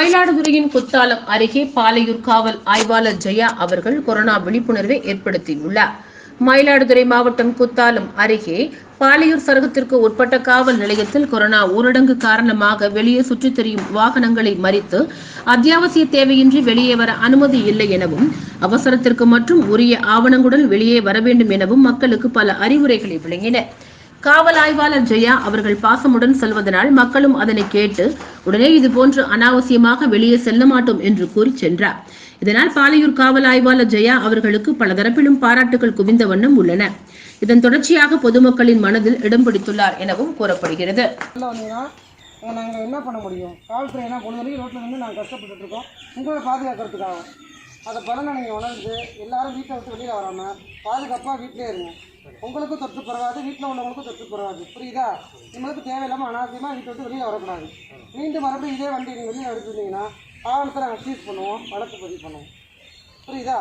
மயிலாடுதுறையின் குத்தாலம் அருகே பாலையூர் காவல் ஆய்வாளர் ஜெயா அவர்கள் கொரோனா விழிப்புணர்வை ஏற்படுத்தியுள்ளார். மயிலாடுதுறை மாவட்டம் குத்தாலம் அருகே பாலையூர் சரகத்திற்கு உட்பட்ட காவல் நிலையத்தில் கொரோனா ஊரடங்கு காரணமாக வெளியே சுற்றித் திரியும் வாகனங்களை மறித்து அத்தியாவசிய தேவையின்றி வெளியே வர அனுமதி இல்லை எனவும் அவசரத்திற்கு மற்றும் உரிய ஆவணங்களுடன் வெளியே வர வேண்டும் எனவும் மக்களுக்கு பல அறிவுரைகளை வழங்கினர். காவல் ஆய்வாளர் ஜெயா அவர்கள் பாசமுடன் செல்வதனால் மக்களும் அதனை கேட்டு உடனே இதுபோன்று அனாவசியமாக வெளியே செல்ல மாட்டோம் என்று கூறி சென்றார். இதனால் பாலையூர் காவல் ஆய்வாளர் ஜெயா அவர்களுக்கு பல தரப்பிலும் பாராட்டுகள் குவிந்த வண்ணம் உள்ளன. இதன் தொடர்ச்சியாக பொதுமக்களின் மனதில் இடம் பிடித்துள்ளார் எனவும் கூறப்படுகிறது. நாங்கள் என்ன பண்ண முடியும்? காவல்துறை என்ன பொழுது வரைக்கும் ரோட்டில் வந்து நாங்கள் கஷ்டப்பட்டு இருக்கோம். உங்களை பாதுகாக்கிறதுக்காக. அதை பலனை நீங்கள் உணர்ந்து எல்லாரும் வீட்டை விட்டு வெளியில் வராமல் பாதுகாப்பாக வீட்டிலே இருங்க. உங்களுக்கும் தொற்று பரவாது வீட்டில் உள்ளவங்களுக்கும் தொற்று பரவாது. புரியுதா? உங்களுக்கு தேவையில்லாமல் அனாவசியமாக வீட்டை விட்டு வெளியே வரக்கூடாது. மீண்டும் மறுபடியும் இதே வண்டி நீங்கள் வெளியே எடுத்துருந்தீங்கன்னா காவல்துறை நாங்கள் சீஸ் பண்ணுவோம் வழக்கு பதிவு பண்ணுவோம். புரியுதா?